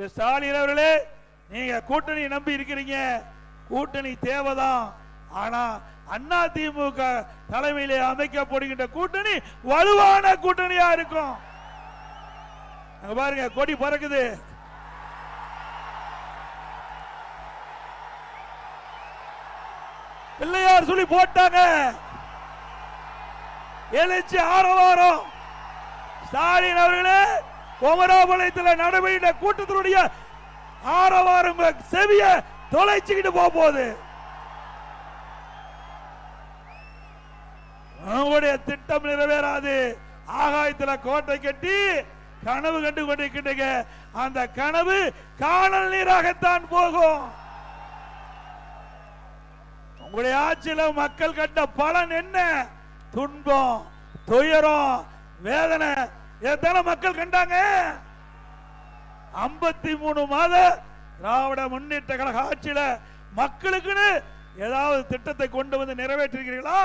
திரு ஸ்டாலின் அவர்களே நீங்க கூட்டணி நம்பி இருக்கிறீங்க. கூட்டணி தேவைதான். ஆனா அண்ணா திமுக தலைமையிலே அமைக்கப்படுகின்ற கூட்டணி வலுவான கூட்டணியா இருக்கும். பாருங்க கொடி பறக்குது. பிள்ளையார் சொல்லி போட்டாங்க. எழுச்சி ஆரவாரம். ஸ்டாலின் அவர்களே குமராபாளையத்தில் நடைபெற்ற கூட்டத்தினுடைய ஆரவாரம் செவிய தொலைச்சுக்கிட்டு போக போகுது. உங்களுடைய திட்டம் நிறைவேறாது. ஆகாயத்துல கோட்டை கட்டி கனவு கண்டு கொண்டிருக்கின்றீங்க. அந்த கனவு காணல் நீராகத்தான் போகும். உங்களுடைய ஆட்சியில மக்கள் கண்ட பலன் என்ன? துன்பம் துயரம் வேதனை எத்தனை மக்கள் கண்டாங்க? ஐம்பத்தி மூணு மாத திராவிட முன்னேற்ற கழக ஆட்சியில மக்களுக்குன்னு ஏதாவது திட்டத்தை கொண்டு வந்து நிறைவேற்றிருக்கிறீர்களா?